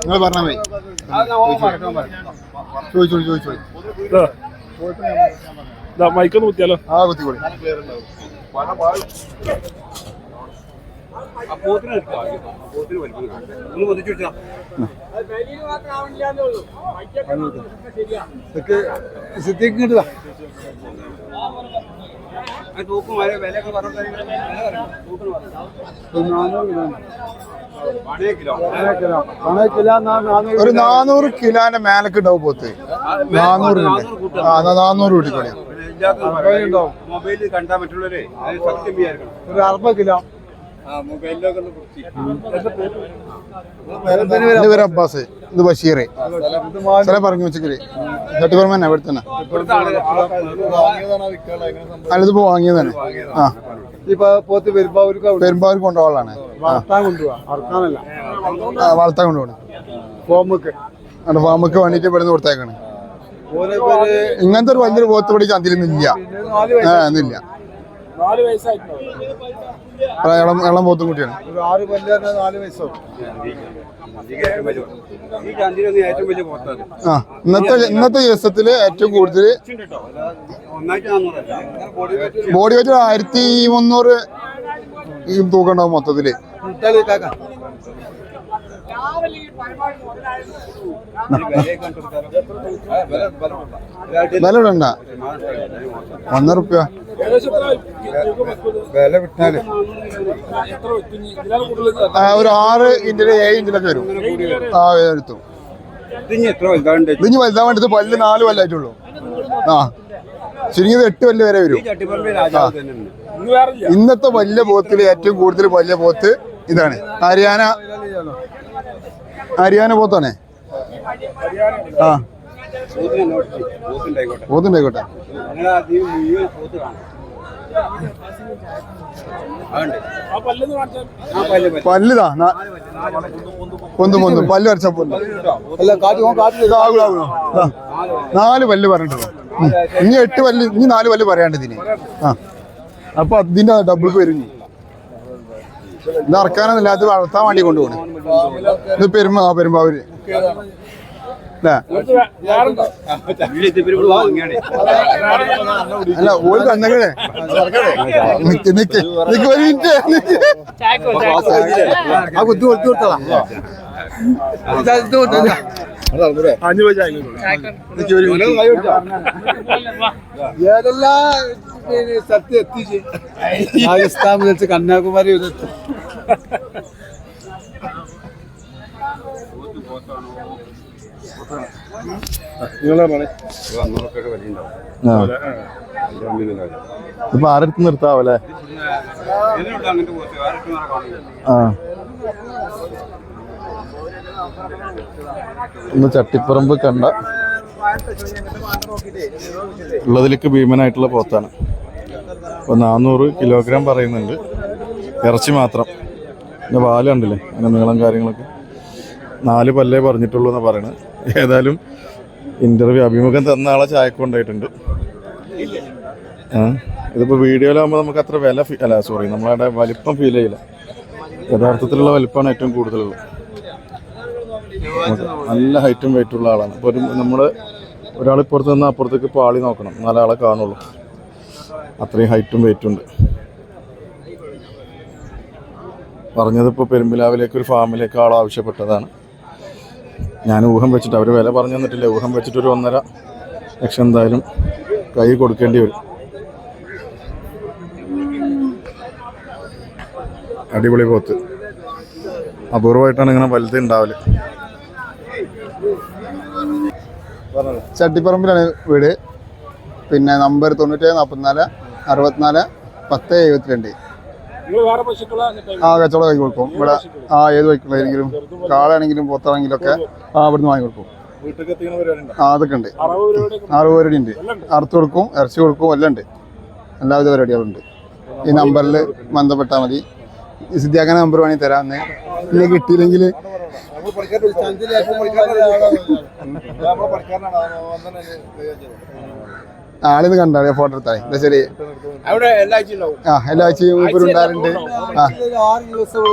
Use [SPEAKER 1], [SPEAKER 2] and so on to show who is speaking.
[SPEAKER 1] നിങ്ങൾ പറഞ്ഞാൽ മതി ചോദിച്ചോളൂ ചോദിച്ചോളൂ
[SPEAKER 2] മൈക്കൊന്ന് കുത്തിയാലോ
[SPEAKER 1] ആ കുത്തിക്കോളി സിദ്ദീഖ് ഇങ്ങോട്ട് വാ. ഒരു നാനൂറ് കിലോന്റെ മേലക്ക് ഉണ്ടാവും പോത്ത്. നാനൂറ് നാനൂറ് കൂട്ടിക്കൊടി
[SPEAKER 3] മൊബൈലിൽ കണ്ടാ മറ്റുള്ളവരെ
[SPEAKER 1] ഒരു അറുപത് കിലോ. അബ്ബാസ് ഇത് ബഷീർ ചില പറഞ്ഞു വെച്ചേക്കൽ. ചട്ടിപ്പറമ്പ് ഇവിടെ തന്നെ അല്ല ഇതിപ്പോ വാങ്ങിയത് തന്നെ ആ.
[SPEAKER 4] പോത്ത്
[SPEAKER 1] പെരുമ്പാവൂർ കൊണ്ടുപോകാനാണ്
[SPEAKER 4] വളർത്താൻ കൊണ്ടുപോവാ. അറക്കാനല്ല
[SPEAKER 1] വളർത്താൻ കൊണ്ടുപോകണം.
[SPEAKER 4] ഫോമൊക്കെ.
[SPEAKER 1] അവിടെ ഫാമക്ക് വേണ്ടിട്ട് ഇവിടുന്ന് കൊടുത്തേക്കാണ്. ഇങ്ങനത്തെ ഒരു വലിയൊരു പോത്ത് പിടിക്കാൻ അതിലൊന്നും ഇല്ല. ഒന്നുമില്ല.
[SPEAKER 2] നാല് വയസ്സായിട്ടുണ്ടോ
[SPEAKER 1] ഇളം ഇളം പോത്തും കുട്ടിയാണ്.
[SPEAKER 4] ഒരു ആറ് കൊല്ലം നാല് വയസ്സോ
[SPEAKER 1] ആ ഇന്നത്തെ ഇന്നത്തെ ദിവസത്തിൽ ഏറ്റവും കൂടുതൽ ബോഡി വെച്ച് ആയിരത്തി മുന്നൂറ്
[SPEAKER 4] തൂക്കണ്ടാവും മൊത്തത്തിൽ.
[SPEAKER 1] വില ഇടണ്ട ഒന്നര റുപ്യ?
[SPEAKER 4] വില
[SPEAKER 1] വിട്ടാൽ. ഒരു ആറ് ഇഞ്ചിൽ ഏഴ് ഇഞ്ചിലൊക്കെ വരും. ആ വരുത്തും ഇഞ്ഞ് വലുതാൻ വേണ്ടത് പല്ല് നാല് കൊല്ലായിട്ടുള്ളൂ. ആ ചുരുങ്ങിയത് എട്ട് പല്ല് വരെ വരും. ഇന്നത്തെ വലിയ പോത്തിൽ ഏറ്റവും കൂടുതൽ വലിയ പോത്ത് ഇതാണ്. ഹരിയാന. ഹരിയാന പോത്താണേ? ആ.
[SPEAKER 3] പോത്തിനെ നോട്ടിച്ച് പോത്തുണ്ടായിക്കോട്ടെ.
[SPEAKER 1] പോത്തുണ്ടായിക്കോട്ടെ
[SPEAKER 3] നിങ്ങളെ അധികം മുഴുവൻ പോത്ത് കാണാം അതുണ്ട്
[SPEAKER 2] ആ പല്ലെന്ന് കാണിച്ചാൽ
[SPEAKER 3] ആ പല്ല് പല്ല്
[SPEAKER 1] പല്ലിതാ പൊന്തും പൊന്തും പല്ല് വരച്ച. ദാ, നാല് പല്ല് പറഞ്ഞിട്ടുള്ളൂ. ഇനി എട്ട് പല്ല് ഇനി നാല് പല്ല് പറയാണ്ട് ഇതിന്. ആ. അപ്പൊ അതിന്റെ ഡബിൾ പേര്. ഇത് ഇറക്കാനൊന്നുമില്ല അത് വളർത്താൻ വേണ്ടി കൊണ്ടുപോകണം ഇത് പെരുമ്പ ആ പെരുമ്പാവൂര്. അല്ലേ? ഓര് തന്നങ്ങളെ നിക്ക് നിക്ക് ഒരു മിനിറ്റ്.
[SPEAKER 4] ആ കുത്തി കൊടുത്തു കൊടുത്തതാ. ഏതെല്ലാം സത്യം എത്തിച്ച്. കന്യാകുമാരി
[SPEAKER 1] ഇപ്പൊ ആരടുത്ത് നിർത്താവല്ലേ ആ. ഇന്ന് ചട്ടിപ്പറമ്പ് കണ്ട. ഉള്ളതിലേക്ക് ഭീമനായിട്ടുള്ള പോത്താണ്. അപ്പോൾ നാനൂറ് കിലോഗ്രാം പറയുന്നുണ്ട്. ഇറച്ചി മാത്രം. പിന്നെ വാല കണ്ടില്ലേ? അതിന്റെ നീളം കാര്യങ്ങളൊക്കെ. നാല് പല്ലേ പറഞ്ഞിട്ടുള്ളൂ എന്നാണ് പറയണത് ഏതായാലും ഇന്റർവ്യൂ അഭിമുഖം തന്ന ആളെ ചായക്കൊണ്ടായിട്ടുണ്ട് ആ ഇതിപ്പോൾ വീഡിയോയിലാകുമ്പോൾ നമുക്ക് അത്ര വില അല്ല സോറി നമ്മളവിടെ വലിപ്പം ഫീൽ ചെയ്യില്ല. യഥാർത്ഥത്തിലുള്ള വലിപ്പമാണ് ഏറ്റവും കൂടുതലുള്ളത്. നല്ല ഹൈറ്റും വെയിറ്റും ഉള്ള ആളാണ്. അപ്പോൾ ഒരു നമ്മൾ ഒരാൾ ഇപ്പുറത്ത് നിന്ന് അപ്പുറത്തേക്ക് പാളി നോക്കണം. നാലാളെ കാണുള്ളൂ. അത്രയും ഹൈറ്റും വെയിറ്റും ഉണ്ട്. പറഞ്ഞത് ഇപ്പോൾ പെരുമ്പിലാവിലേക്ക് ഒരു ഫാമിലേക്ക് ആൾ ആവശ്യപ്പെട്ടതാണ്. ഞാൻ ഊഹം വെച്ചിട്ട് അവർ വില പറഞ്ഞു തന്നിട്ടില്ല. ഊഹം വെച്ചിട്ട് ഒരു ഒന്നര ലക്ഷം എന്തായാലും കൈ കൊടുക്കേണ്ടി വരും. അടിപൊളി പോത്ത്. അപൂർവമായിട്ടാണ് ഇങ്ങനെ വലുത് ഉണ്ടാവൽ. ചട്ടിപ്പറമ്പിലാണ് വീട്. പിന്നെ നമ്പർ തൊണ്ണൂറ്റേഴ് നാൽപ്പത്തിനാല് അറുപത്തിനാല് പത്ത് എഴുപത്തിരണ്ട്. ആ കച്ചവടം വാങ്ങി കൊടുക്കും. ഇവിടെ ആ ഏത് വൈക്കുള്ളതെങ്കിലും കാളാണെങ്കിലും പോത്താണെങ്കിലും ഒക്കെ ആ ഇവിടുന്ന് വാങ്ങി കൊടുക്കും. ആ അതൊക്കെ ഉണ്ട്.
[SPEAKER 2] അറുപത്
[SPEAKER 1] പരിപാടി ഉണ്ട്. അറുത്ത് കൊടുക്കും ഇറച്ചി കൊടുക്കും എല്ലാം ഉണ്ട്. എല്ലാവിധ പരിപാടികളുണ്ട്. ഈ നമ്പറിൽ ബന്ധപ്പെട്ടാൽ മതി. സിദ്ധിയാക്കാൻ നമ്പർ വേണമെങ്കിൽ തരാമെന്ന്. പിന്നെ കിട്ടിയില്ലെങ്കിൽ ആളിന്ന് കണ്ടാണ് ഫോട്ടോ എടുത്താൽ എന്താ ശരി. ആ എല്ലാ ആഴ്ചയും മൂപ്പര് ഉണ്ടാകാറുണ്ട് ആ.
[SPEAKER 4] ദിവസം